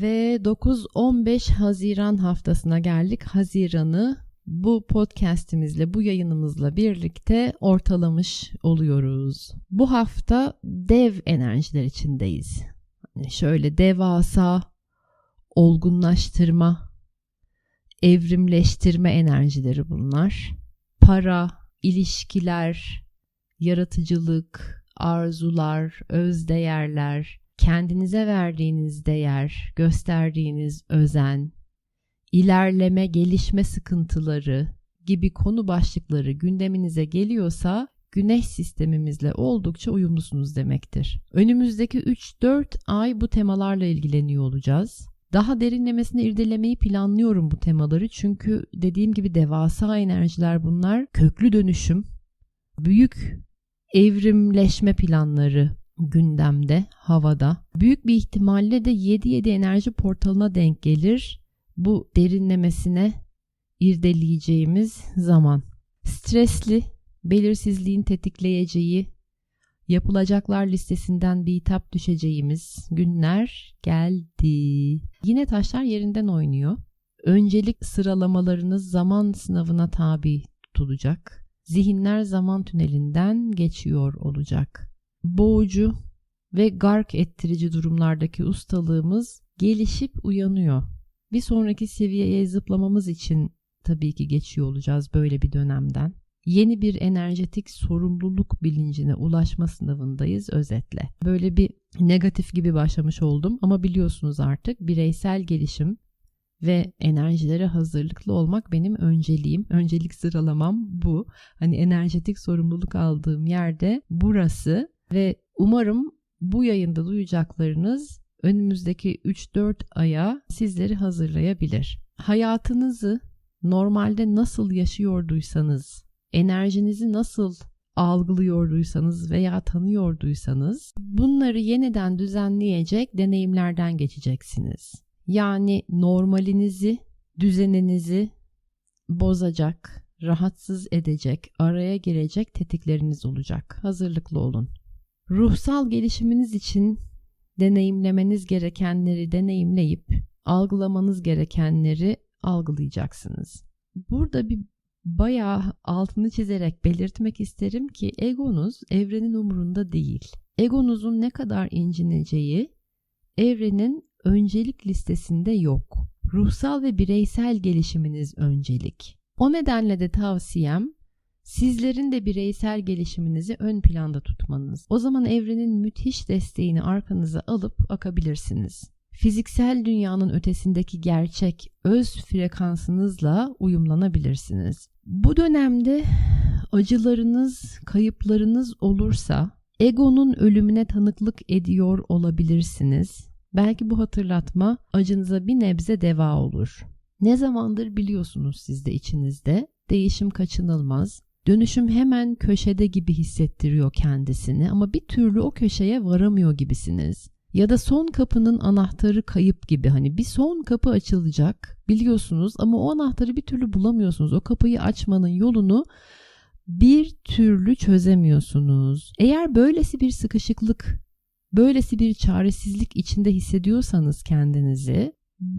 Ve 9-15 Haziran haftasına geldik. Haziran'ı bu podcast'imizle, bu yayınımızla birlikte ortalamış oluyoruz. Bu hafta dev enerjiler içindeyiz. Hani şöyle devasa, olgunlaştırma, evrimleştirme enerjileri bunlar. Para, ilişkiler, yaratıcılık, arzular, özdeğerler, kendinize verdiğiniz değer, gösterdiğiniz özen, ilerleme, gelişme sıkıntıları gibi konu başlıkları gündeminize geliyorsa güneş sistemimizle oldukça uyumlusunuz demektir. Önümüzdeki 3-4 ay bu temalarla ilgileniyor olacağız. Daha derinlemesine irdelemeyi planlıyorum bu temaları çünkü dediğim gibi devasa enerjiler bunlar. Köklü dönüşüm, büyük evrimleşme planları gündemde, havada. Büyük bir ihtimalle de 7-7 enerji portalına denk gelir bu derinlemesine irdeleyeceğimiz zaman. Stresli, belirsizliğin tetikleyeceği, yapılacaklar listesinden bir hitap düşeceğimiz günler geldi. Yine taşlar yerinden oynuyor. Öncelik sıralamalarınız zaman sınavına tabi tutulacak. Zihinler zaman tünelinden geçiyor olacak. Boğucu ve gark ettirici durumlardaki ustalığımız gelişip uyanıyor. Bir sonraki seviyeye zıplamamız için tabii ki geçiyor olacağız böyle bir dönemden. Yeni bir enerjetik sorumluluk bilincine ulaşma sınavındayız özetle. Böyle bir negatif gibi başlamış oldum ama biliyorsunuz artık bireysel gelişim ve enerjilere hazırlıklı olmak benim önceliğim. Öncelik sıralamam bu. Hani enerjetik sorumluluk aldığım yerde burası ve umarım bu yayında duyacaklarınız önümüzdeki 3-4 aya sizleri hazırlayabilir. Hayatınızı normalde nasıl yaşıyorduysanız, enerjinizi nasıl algılıyorduysanız veya tanıyorduysanız bunları yeniden düzenleyecek deneyimlerden geçeceksiniz. Yani normalinizi, düzeninizi bozacak, rahatsız edecek, araya girecek tetikleriniz olacak. Hazırlıklı olun. Ruhsal gelişiminiz için deneyimlemeniz gerekenleri deneyimleyip algılamanız gerekenleri algılayacaksınız. Burada bir bayağı altını çizerek belirtmek isterim ki egonuz evrenin umurunda değil. Egonuzun ne kadar incineceği evrenin öncelik listesinde yok. Ruhsal ve bireysel gelişiminiz öncelik. O nedenle de tavsiyem Sizlerin de bireysel gelişiminizi ön planda tutmanız. O zaman evrenin müthiş desteğini arkanıza alıp akabilirsiniz. Fiziksel dünyanın ötesindeki gerçek öz frekansınızla uyumlanabilirsiniz. Bu dönemde acılarınız, kayıplarınız olursa egonun ölümüne tanıklık ediyor olabilirsiniz. Belki bu hatırlatma acınıza bir nebze deva olur. Ne zamandır biliyorsunuz siz de içinizde değişim kaçınılmaz. Dönüşüm hemen köşede gibi hissettiriyor kendisini ama bir türlü o köşeye varamıyor gibisiniz. Ya da son kapının anahtarı kayıp gibi hani bir son kapı açılacak biliyorsunuz ama o anahtarı bir türlü bulamıyorsunuz. O kapıyı açmanın yolunu bir türlü çözemiyorsunuz. Eğer böylesi bir sıkışıklık, böylesi bir çaresizlik içinde hissediyorsanız kendinizi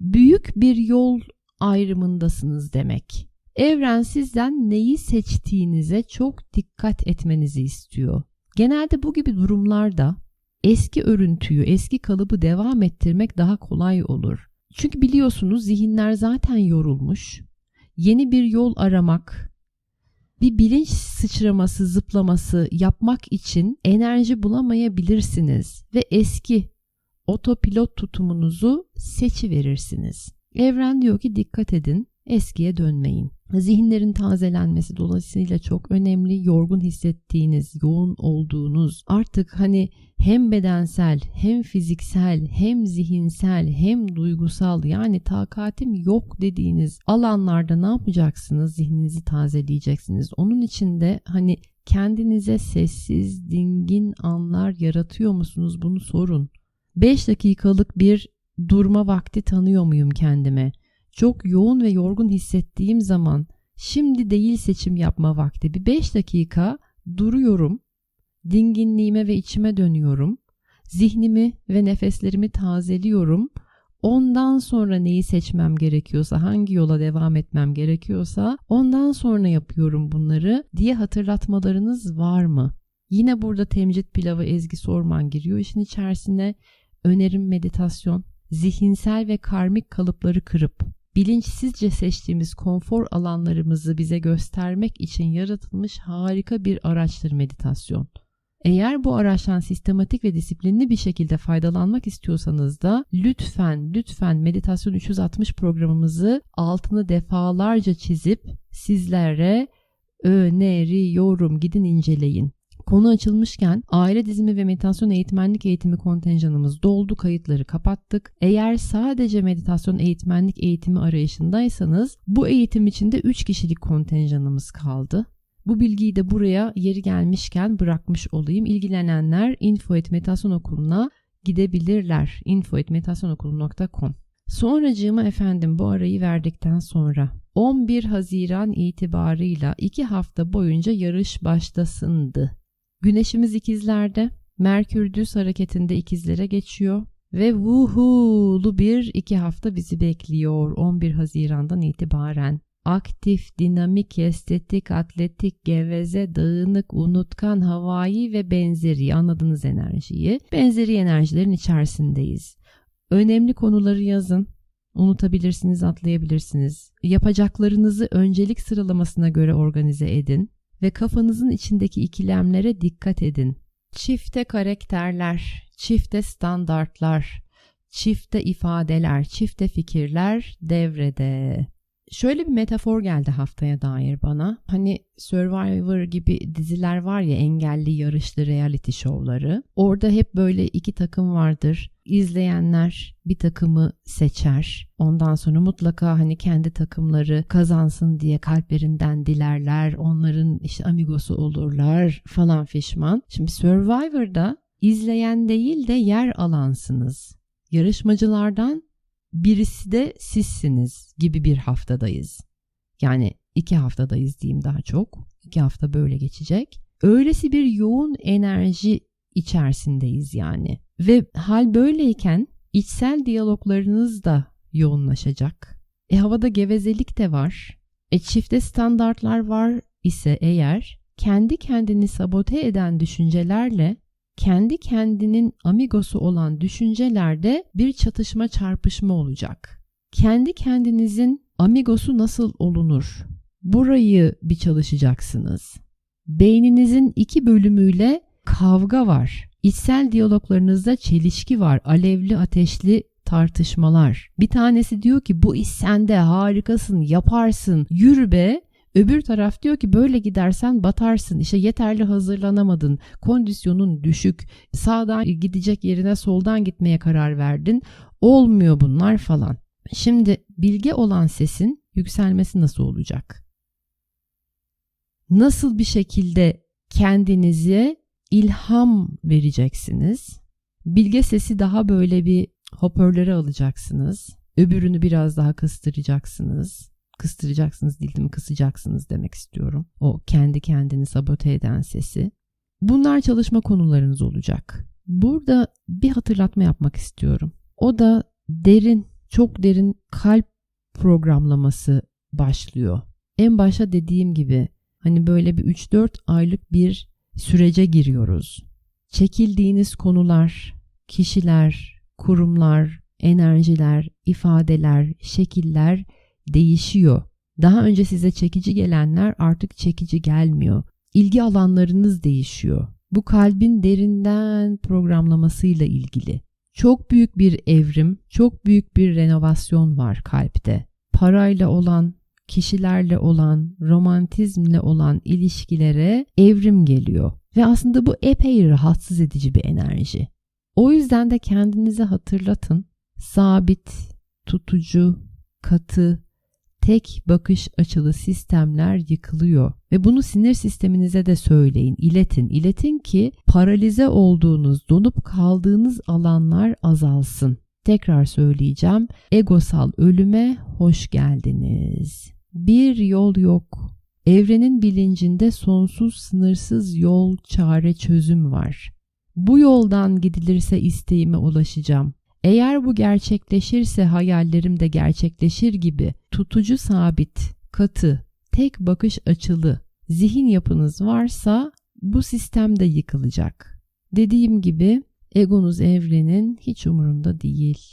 büyük bir yol ayrımındasınız demek. Evren sizden neyi seçtiğinize çok dikkat etmenizi istiyor. Genelde bu gibi durumlarda eski örüntüyü, eski kalıbı devam ettirmek daha kolay olur. Çünkü biliyorsunuz zihinler zaten yorulmuş. Yeni bir yol aramak, bir bilinç sıçraması, zıplaması yapmak için enerji bulamayabilirsiniz ve eski otopilot tutumunuzu seçi verirsiniz. Evren diyor ki dikkat edin, eskiye dönmeyin. Zihinlerin tazelenmesi dolayısıyla çok önemli. Yorgun hissettiğiniz, yoğun olduğunuz, artık hani hem bedensel, hem fiziksel, hem zihinsel, hem duygusal yani takatim yok dediğiniz alanlarda ne yapacaksınız? Zihninizi tazeleyeceksiniz. Onun için de hani kendinize sessiz, dingin anlar yaratıyor musunuz? Bunu sorun. 5 dakikalık bir durma vakti tanıyor muyum kendime? Çok yoğun ve yorgun hissettiğim zaman şimdi değil seçim yapma vakti. Bir 5 dakika duruyorum. Dinginliğime ve içime dönüyorum. Zihnimi ve nefeslerimi tazeliyorum. ondan sonra neyi seçmem gerekiyorsa, hangi yola devam etmem gerekiyorsa ondan sonra yapıyorum bunları diye hatırlatmalarınız var mı? Yine burada temcit pilavı Ezgi Sorman giriyor işin içerisine. Önerim meditasyon, zihinsel ve karmik kalıpları kırıp bilinçsizce seçtiğimiz konfor alanlarımızı bize göstermek için yaratılmış harika bir araçtır meditasyon. Eğer bu araçtan sistematik ve disiplinli bir şekilde faydalanmak istiyorsanız da lütfen lütfen meditasyon 360 programımızı altını defalarca çizip sizlere öneriyorum gidin inceleyin. Konu açılmışken aile dizimi ve meditasyon eğitmenlik eğitimi kontenjanımız doldu. Kayıtları kapattık. Eğer sadece meditasyon eğitmenlik eğitimi arayışındaysanız bu eğitim içinde 3 kişilik kontenjanımız kaldı. Bu bilgiyi de buraya yeri gelmişken bırakmış olayım. İlgilenenler info meditasyon okuluna gidebilirler. info.meditasyonokulu.com Sonracığıma efendim bu arayı verdikten sonra 11 Haziran itibarıyla 2 hafta boyunca yarış başlasındı. Güneşimiz ikizlerde, Merkür düz hareketinde ikizlere geçiyor ve vuhulu bir iki hafta bizi bekliyor 11 Haziran'dan itibaren. Aktif, dinamik, estetik, atletik, geveze, dağınık, unutkan, havai ve benzeri anladığınız enerjiyi. Benzeri enerjilerin içerisindeyiz. Önemli konuları yazın. Unutabilirsiniz, atlayabilirsiniz. Yapacaklarınızı öncelik sıralamasına göre organize edin ve kafanızın içindeki ikilemlere dikkat edin. Çifte karakterler, çifte standartlar, çifte ifadeler, çifte fikirler devrede. Şöyle bir metafor geldi haftaya dair bana. Hani Survivor gibi diziler var ya engelli yarışlı reality şovları. Orada hep böyle iki takım vardır. İzleyenler bir takımı seçer. Ondan sonra mutlaka hani kendi takımları kazansın diye kalplerinden dilerler. Onların işte amigosu olurlar falan fişman. Şimdi Survivor'da izleyen değil de yer alansınız. Yarışmacılardan birisi de sizsiniz gibi bir haftadayız. Yani iki haftadayız diyeyim daha çok. İki hafta böyle geçecek. Öylesi bir yoğun enerji içerisindeyiz yani. Ve hal böyleyken içsel diyaloglarınız da yoğunlaşacak. E havada gevezelik de var. E çifte standartlar var ise eğer kendi kendini sabote eden düşüncelerle kendi kendinin amigosu olan düşüncelerde bir çatışma çarpışma olacak. Kendi kendinizin amigosu nasıl olunur? Burayı bir çalışacaksınız. Beyninizin iki bölümüyle kavga var. İçsel diyaloglarınızda çelişki var. Alevli ateşli tartışmalar. Bir tanesi diyor ki bu iş sende harikasın yaparsın yürü be Öbür taraf diyor ki böyle gidersen batarsın. İşte yeterli hazırlanamadın. Kondisyonun düşük. Sağdan gidecek yerine soldan gitmeye karar verdin. Olmuyor bunlar falan. Şimdi bilge olan sesin yükselmesi nasıl olacak? Nasıl bir şekilde kendinize ilham vereceksiniz? Bilge sesi daha böyle bir hoparlöre alacaksınız. Öbürünü biraz daha kıstıracaksınız kıstıracaksınız değil mi kısacaksınız demek istiyorum. O kendi kendini sabote eden sesi. Bunlar çalışma konularınız olacak. Burada bir hatırlatma yapmak istiyorum. O da derin, çok derin kalp programlaması başlıyor. En başta dediğim gibi hani böyle bir 3-4 aylık bir sürece giriyoruz. Çekildiğiniz konular, kişiler, kurumlar, enerjiler, ifadeler, şekiller değişiyor. Daha önce size çekici gelenler artık çekici gelmiyor. İlgi alanlarınız değişiyor. Bu kalbin derinden programlamasıyla ilgili. Çok büyük bir evrim, çok büyük bir renovasyon var kalpte. Parayla olan, kişilerle olan, romantizmle olan ilişkilere evrim geliyor. Ve aslında bu epey rahatsız edici bir enerji. O yüzden de kendinize hatırlatın. Sabit, tutucu, katı, tek bakış açılı sistemler yıkılıyor. Ve bunu sinir sisteminize de söyleyin, iletin. İletin ki paralize olduğunuz, donup kaldığınız alanlar azalsın. Tekrar söyleyeceğim. Egosal ölüme hoş geldiniz. Bir yol yok. Evrenin bilincinde sonsuz sınırsız yol, çare, çözüm var. Bu yoldan gidilirse isteğime ulaşacağım. Eğer bu gerçekleşirse hayallerim de gerçekleşir gibi tutucu sabit, katı, tek bakış açılı zihin yapınız varsa bu sistem de yıkılacak. Dediğim gibi egonuz evrenin hiç umurunda değil.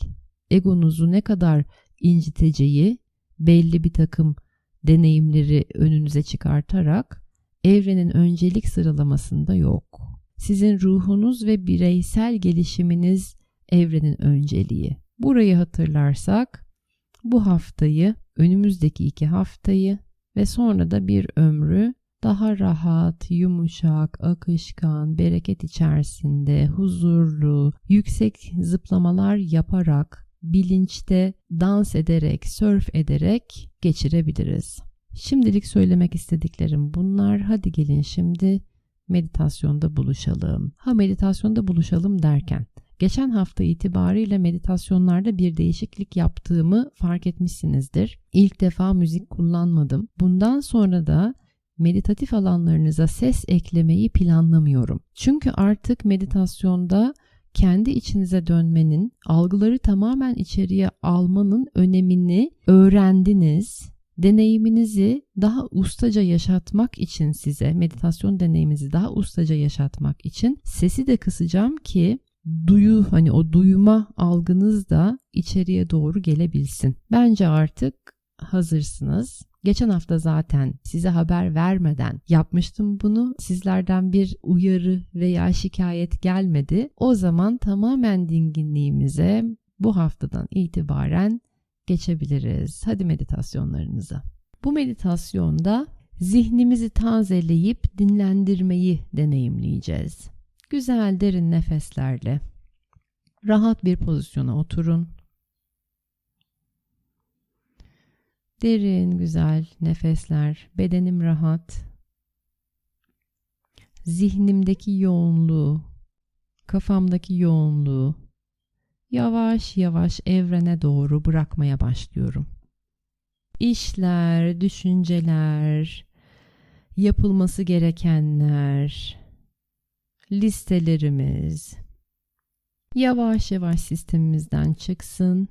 Egonuzu ne kadar inciteceği belli bir takım deneyimleri önünüze çıkartarak evrenin öncelik sıralamasında yok. Sizin ruhunuz ve bireysel gelişiminiz evrenin önceliği. Burayı hatırlarsak bu haftayı, önümüzdeki iki haftayı ve sonra da bir ömrü daha rahat, yumuşak, akışkan, bereket içerisinde, huzurlu, yüksek zıplamalar yaparak, bilinçte dans ederek, surf ederek geçirebiliriz. Şimdilik söylemek istediklerim bunlar. Hadi gelin şimdi meditasyonda buluşalım. Ha meditasyonda buluşalım derken Geçen hafta itibariyle meditasyonlarda bir değişiklik yaptığımı fark etmişsinizdir. İlk defa müzik kullanmadım. Bundan sonra da meditatif alanlarınıza ses eklemeyi planlamıyorum. Çünkü artık meditasyonda kendi içinize dönmenin, algıları tamamen içeriye almanın önemini öğrendiniz. Deneyiminizi daha ustaca yaşatmak için size, meditasyon deneyiminizi daha ustaca yaşatmak için sesi de kısacağım ki duyu hani o duyma algınız da içeriye doğru gelebilsin. Bence artık hazırsınız. Geçen hafta zaten size haber vermeden yapmıştım bunu. Sizlerden bir uyarı veya şikayet gelmedi. O zaman tamamen dinginliğimize bu haftadan itibaren geçebiliriz. Hadi meditasyonlarınıza. Bu meditasyonda zihnimizi tazeleyip dinlendirmeyi deneyimleyeceğiz. Güzel derin nefeslerle rahat bir pozisyona oturun. Derin güzel nefesler, bedenim rahat. Zihnimdeki yoğunluğu, kafamdaki yoğunluğu yavaş yavaş evrene doğru bırakmaya başlıyorum. İşler, düşünceler, yapılması gerekenler, listelerimiz yavaş yavaş sistemimizden çıksın.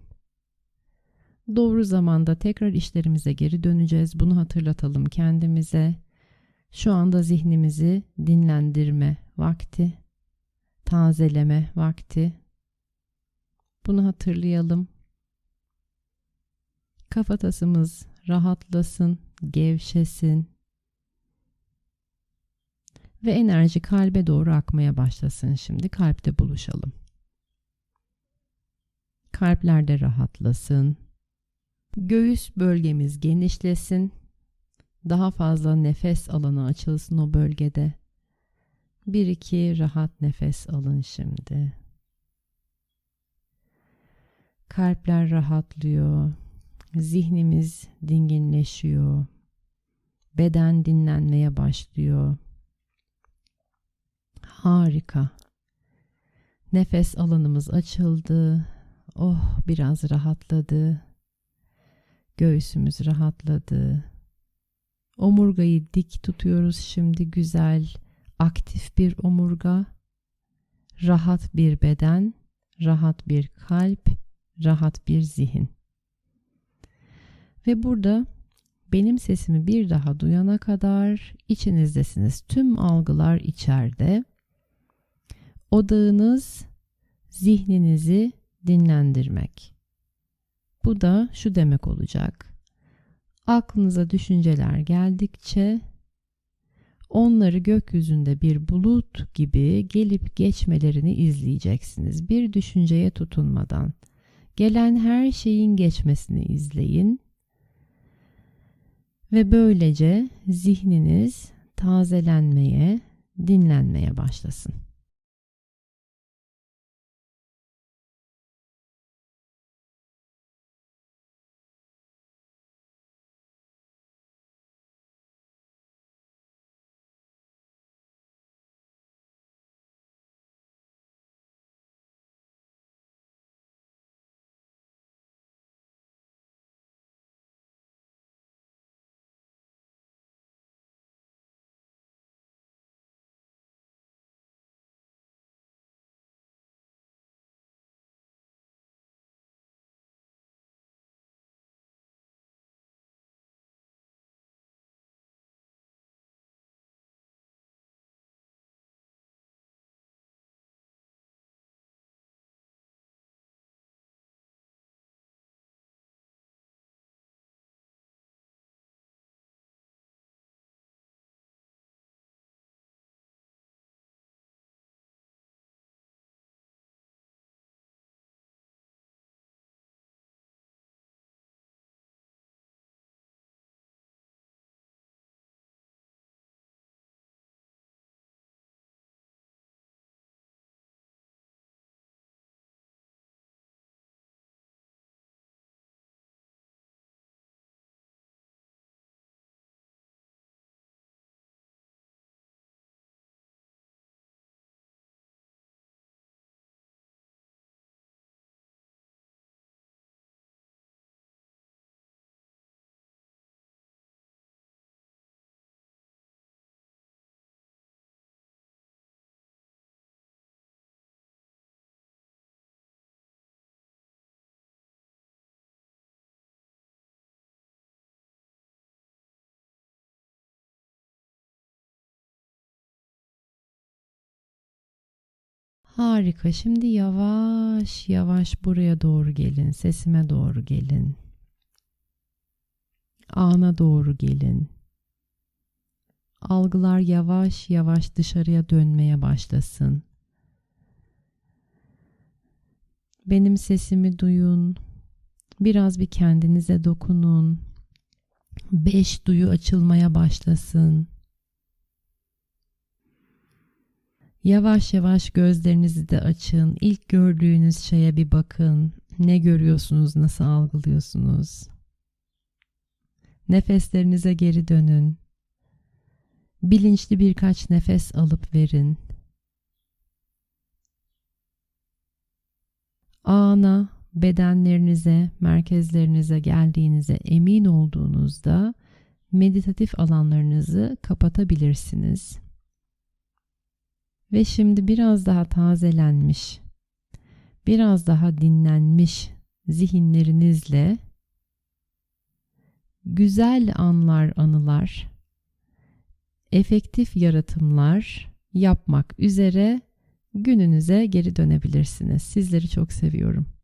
Doğru zamanda tekrar işlerimize geri döneceğiz. Bunu hatırlatalım kendimize. Şu anda zihnimizi dinlendirme vakti, tazeleme vakti. Bunu hatırlayalım. Kafatasımız rahatlasın, gevşesin ve enerji kalbe doğru akmaya başlasın şimdi. Kalpte buluşalım. Kalplerde rahatlasın. Göğüs bölgemiz genişlesin. Daha fazla nefes alanı açılsın o bölgede. Bir iki rahat nefes alın şimdi. Kalpler rahatlıyor. Zihnimiz dinginleşiyor. Beden dinlenmeye başlıyor. Harika. Nefes alanımız açıldı. Oh biraz rahatladı. Göğsümüz rahatladı. Omurgayı dik tutuyoruz şimdi güzel, aktif bir omurga. Rahat bir beden, rahat bir kalp, rahat bir zihin. Ve burada benim sesimi bir daha duyana kadar içinizdesiniz. Tüm algılar içeride. Odağınız zihninizi dinlendirmek. Bu da şu demek olacak. Aklınıza düşünceler geldikçe onları gökyüzünde bir bulut gibi gelip geçmelerini izleyeceksiniz. Bir düşünceye tutunmadan gelen her şeyin geçmesini izleyin ve böylece zihniniz tazelenmeye, dinlenmeye başlasın. Harika. Şimdi yavaş yavaş buraya doğru gelin. Sesime doğru gelin. Ana doğru gelin. Algılar yavaş yavaş dışarıya dönmeye başlasın. Benim sesimi duyun. Biraz bir kendinize dokunun. Beş duyu açılmaya başlasın. Yavaş yavaş gözlerinizi de açın. İlk gördüğünüz şeye bir bakın. Ne görüyorsunuz, nasıl algılıyorsunuz? Nefeslerinize geri dönün. Bilinçli birkaç nefes alıp verin. Ana, bedenlerinize, merkezlerinize geldiğinize emin olduğunuzda meditatif alanlarınızı kapatabilirsiniz. Ve şimdi biraz daha tazelenmiş, biraz daha dinlenmiş zihinlerinizle güzel anlar, anılar, efektif yaratımlar yapmak üzere gününüze geri dönebilirsiniz. Sizleri çok seviyorum.